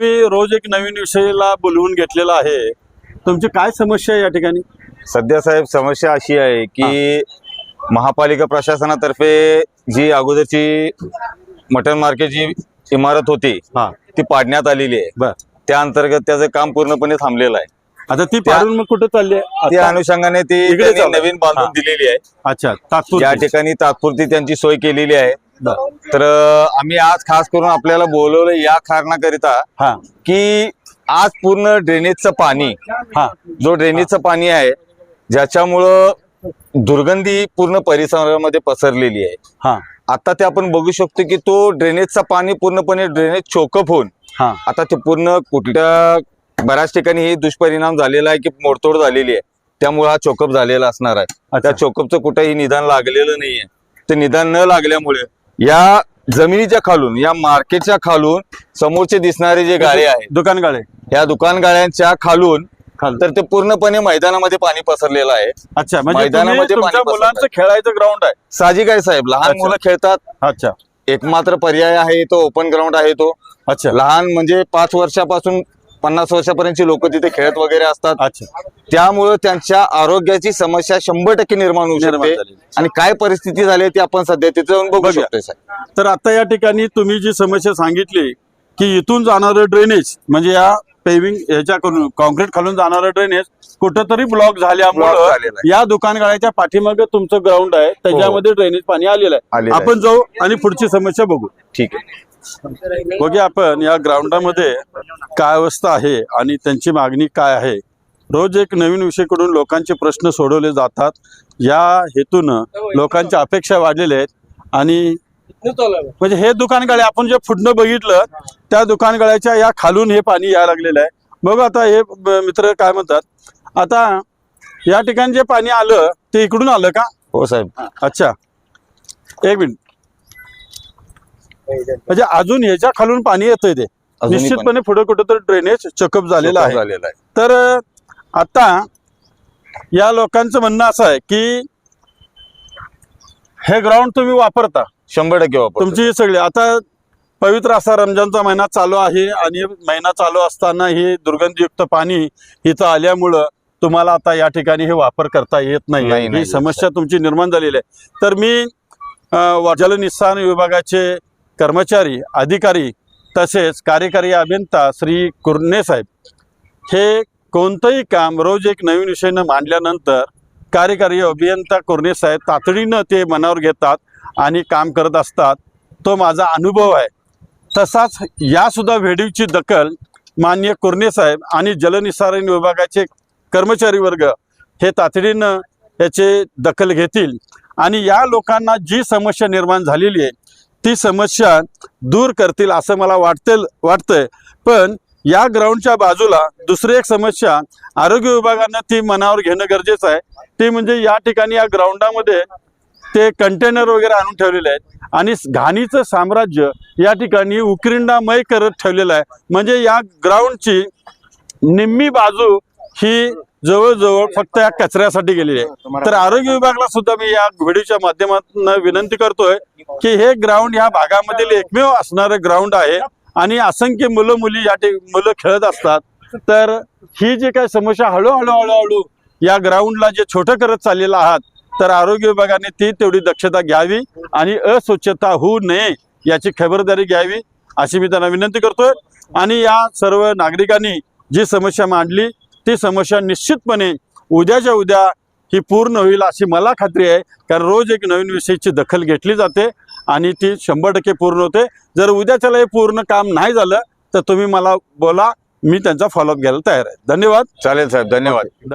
मी रोज एक नवीन विषयाला बोलवून घेतलेला आहे. तुमची काय समस्या आहे या ठिकाणी? सध्या साहेब समस्या अशी आहे की महापालिका प्रशासनातर्फे जी अगोदरची मटन मार्केटची इमारत होती हा. ती पाडण्यात आलेली आहे. बर. त्या अंतर्गत त्याचं काम पूर्णपणे थांबलेलं आहे. आता ती पाडून मग कुठं चालली आहे? त्या आता- अनुषंगाने ती इकडे त्यांनी चालू आहे. नवीन बांधून हा. दिलेली आहे. अच्छा या ठिकाणी तात्पुरती त्यांची सोय केलेली आहे. तर आम्ही आज खास करून आपल्याला बोलवलं या कारणाकरिता हा. की आज पूर्ण ड्रेनेजचं पाणी हा जो ड्रेनेजचं पाणी आहे ज्याच्यामुळं दुर्गंधी पूर्ण परिसरामध्ये पसरलेली आहे. हा. आता ते आपण बघू शकतो की तो ड्रेनेजचा पाणी पूर्णपणे ड्रेनेज चोकअप होऊन हा. आता ते पूर्ण कुठल्या बऱ्याच ठिकाणी हे दुष्परिणाम झालेला आहे की मोडतोड झालेली आहे त्यामुळे हा चोकअप झालेला असणार आहे. त्या चोकअपचं कुठेही निदान लागलेलं नाहीये. ते निदान न लागल्यामुळे या जमिनीच्या खालून या मार्केटच्या खालून समोरचे दिसणारे जे गाळे आहेत दुकान गाळे. या दुकान गाळ्यांच्या खालून खाल तर ते पूर्णपणे मैदानामध्ये पाणी पसरलेलं आहे. अच्छा म्हणजे मैदानामध्ये. मुलांचं खेळायचं ग्राउंड आहे. साहजिक आहे साहेब लहान. मुलं खेळतात. अच्छा. एकमात्र पर्याय आहे तो ओपन ग्राउंड आहे तो. अच्छा. लहान म्हणजे पाच वर्षापासून पन्नास वर्षापर्यंतची लोक तिथे खेळत वगैरे असतात. अच्छा. त्यामुळं त्यांच्या आरोग्याची समस्या शंभर टक्के निर्माण होऊ शकते. आणि काय परिस्थिती झाली ती आपण सध्या तिथे जाऊन बघू. शकतो तर आता या ठिकाणी तुम्ही जी समस्या सांगितली की इथून जाणारं ड्रेनेज म्हणजे या पेविंग ह्याच्याकडून कॉन्क्रीट खालून जाणारं ड्रेनेज कुठंतरी ब्लॉक झाल्यामुळं. या दुकानगाळ्याच्या पाठीमागे तुमचं ग्राउंड आहे. त्याच्यामध्ये ड्रेनेज पाणी आलेलं आहे. आलेलं आहे. आपण जाऊ आणि पुढची समस्या बघू. ठीक आहे. बघूया आपण या ग्राउंडामध्ये काय अवस्था आहे आणि त्यांची मागणी काय आहे. रोज एक नवीन विषयकडून लोकांचे प्रश्न सोडवले जातात. या हेतूनं लोकांच्या अपेक्षा वाढलेल्या आहेत आणि म्हणजे हे दुकानगाळे आपण जे फुटणं बघितलं त्या दुकानगाळ्याच्या या खालून हे पाणी यायला लागलेलं आहे. बघू आता हे मित्र काय म्हणतात? आता या ठिकाणी जे पाणी आलं ते इकडून आलं का? हो साहेब. अच्छा. एक मिनिट. म्हणजे अजून ह्याच्या खालून पाणी येतंय ते. अजूनही निश्चितपणे पुढे कुठं तर ड्रेनेज चकअप झालेला आहे. झालेलं आहे. तर आता या लोकांचं म्हणणं असं आहे की हे ग्राउंड तुम्ही वापरता. शंभर टक्के वापर तुमची सगळी आता पवित्र असा रमजानचा महिना चालू आहे आणि महिना चालू असताना हे दुर्गंधयुक्त पाणी इथं आल्यामुळं तुम्हाला आता या ठिकाणी हे वापर करता येत नाही, नाही नाही, ही समस्या तुमची निर्माण झालेली आहे. तर मी अ, जलनिस्सारण विभागाचे कर्मचारी अधिकारी तसेच कार्यकारी अभियंता श्री कुर्णेसाहेब हे कोणतंही काम रोज एक नवीन विषयानं मांडल्यानंतर कार्यकारी अभियंता कुरणेसाहेब तातडीनं ते मनावर घेतात आणि काम करत असतात. तो माझा अनुभव आहे. तसाच यासुद्धा सुद्धा दखल मान्य कुर्णेसाहेब आणि जलनिसारण विभागाचे कर्मचारी वर्ग हे तातडीनं याचे दखल घेतील. आणि या लोकांना जी समस्या निर्माण झालेली आहे ती समस्या दूर करतील असं मला वाटते वाटतंय. पण या ग्राउंडच्या बाजूला दुसरी एक समस्या आरोग्य विभागानं ती मनावर घेणं गरजेचं आहे. ती म्हणजे या ठिकाणी या ग्राउंडामध्ये ते कंटेनर वगैरे आणून ठेवलेले आहेत. आणि घाणीचं साम्राज्य या ठिकाणी उकिरंडामय करत ठेवलेलं आहे. म्हणजे या ग्राउंडची निम्मी बाजू ही जवळजवळ फक्त या कचऱ्यासाठी गेलेली आहे. तर आरोग्य विभागाला सुद्धा मी या व्हिडिओच्या माध्यमातून विनंती करतोय की हे ग्राउंड या भागामधील एकमेव असणारं ग्राउंड आहे आणि असंख्य मुलं मुली या मुलं खेळत असतात. तर ही जी काही समस्या हळूहळू हळूहळू या ग्राउंडला जे छोटं करत चाललेलं आहात तर आरोग्य विभागाने ती तेवढी दक्षता घ्यावी आणि अस्वच्छता होऊ नये याची खबरदारी घ्यावी अशी मी त्यांना विनंती करतोय. आणि या सर्व नागरिकांनी जी समस्या मांडली ती समस्या निश्चितपणे उद्याच्या उद्या ही पूर्ण होईल अशी मला खात्री आहे. कारण रोज एक नवीन विषयाची दखल घेतली जाते आणि ती शंभर टक्के पूर्ण होते. जर उद्याच्याला हे पूर्ण काम नाही झालं तर तुम्ही मला बोला मी त्यांचा फॉलोअप घ्यायला तयार आहे. धन्यवाद. चालेल साहेब धन्यवाद.